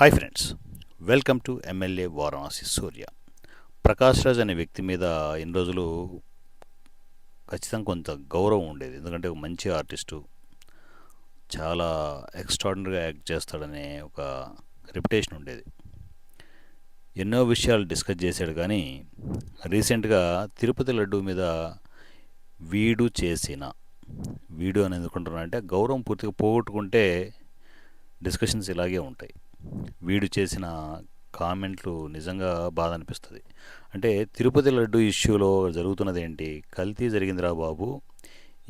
Hi friends welcome to MLA Varanasi Surya. Prakash Raj అనే వ్యక్తి మీద ఇన్ని రోజులు ఖచ్చితంగా కొంత గౌరవం ఉండేది. ఎందుకంటే ఒక మంచి ఆర్టిస్టు చాలా ఎక్స్ట్రాడినరీగా యాక్ట్ చేస్తాడనే ఒక రెప్యుటేషన్ ఉండేది. ఎన్నో విషయాలు డిస్కస్ చేశాడు కానీ రీసెంట్గా తిరుపతి లడ్డు మీద వీడు చేసిన వీడు అని ఎందుకుంటున్నా అంటే గౌరవం పూర్తిగా పోగొట్టుకుంటే డిస్కషన్స్ ఇలాగే ఉంటాయి. వీడు చేసిన కామెంట్లు నిజంగా బాధ అనిపిస్తుంది. అంటే తిరుపతి లడ్డు ఇష్యూలో జరుగుతున్నది ఏంటి? కల్తీ జరిగిందిరా బాబు.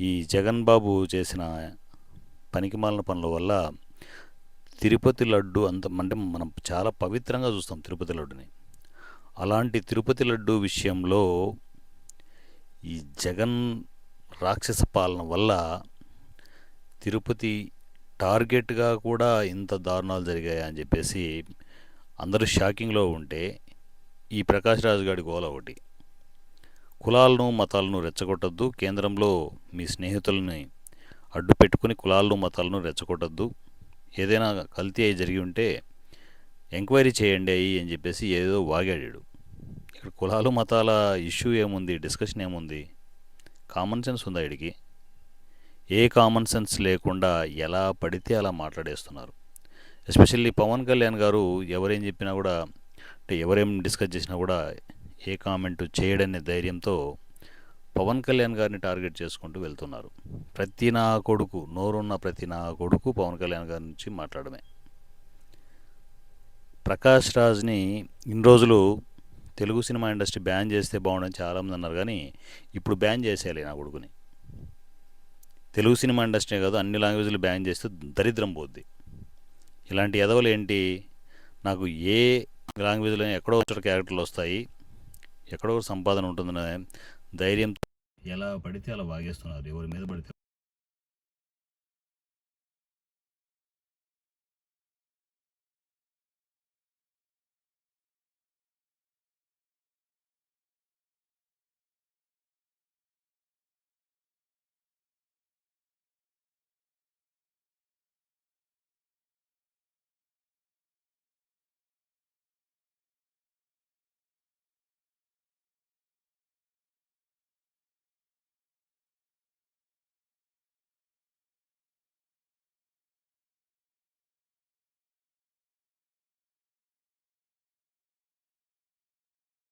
ఈ జగన్ బాబు చేసిన పనికిమాలిన పనుల వల్ల తిరుపతి లడ్డు అంత అంటే మనం చాలా పవిత్రంగా చూస్తాం తిరుపతి లడ్డుని. అలాంటి తిరుపతి లడ్డు విషయంలో ఈ జగన్ రాక్షస పాలన వల్ల తిరుపతి టార్గెట్గా కూడా ఇంత దారుణాలు జరిగాయి అని చెప్పేసి అందరూ షాకింగ్లో ఉంటే ఈ ప్రకాష్ రాజు గారి గోల ఒకటి. కులాలను మతాలను రెచ్చగొట్టద్దు. కేంద్రంలో మీ స్నేహితులని అడ్డు పెట్టుకుని కులాలను మతాలను రెచ్చగొట్టద్దు. ఏదైనా కల్తీ అయి జరిగి ఉంటే ఎంక్వైరీ చేయండి అయ్యి అని చెప్పేసి ఏదో వాగాడాడు. ఇక్కడ కులాలు మతాల ఇష్యూ ఏముంది? డిస్కషన్ ఏముంది? కామన్ సెన్స్ ఉందా వీడికి ఏ కామన్ సెన్స్ లేకుండా ఎలా పడితే అలా మాట్లాడేస్తున్నారు. ఎస్పెషల్లీ పవన్ కళ్యాణ్ గారు ఎవరేం చెప్పినా కూడా అంటే ఎవరేం డిస్కస్ చేసినా కూడా ఏ కామెంట్ చేయడనే ధైర్యంతో పవన్ కళ్యాణ్ గారిని టార్గెట్ చేసుకుంటూ వెళ్తున్నారు. ప్రతి నా కొడుకు నోరున్న ప్రతి నా కొడుకు పవన్ కళ్యాణ్ గారి నుంచి మాట్లాడమే. ప్రకాష్ రాజ్ని ఇన్ని రోజులు తెలుగు సినిమా ఇండస్ట్రీ బ్యాన్ చేస్తే బాగుండని చాలామంది అన్నారు కానీ ఇప్పుడు బ్యాన్ చేసేయాలి నా కొడుకుని. తెలుగు సినిమా ఇండస్ట్రీ కాదు అన్ని లాంగ్వేజ్లు బ్యాన్ చేస్తే దరిద్రం పోద్ది. ఇలాంటి ఎదవలు ఏంటి? నాకు ఏ లాంగ్వేజ్లో ఎక్కడో వచ్చిన క్యారెక్టర్లు వస్తాయి. ఎక్కడో సంపాదన ఉంటుందనే ధైర్యం ఎలా పడితే అలా వాగేస్తున్నారు. ఎవరి మీద పడితే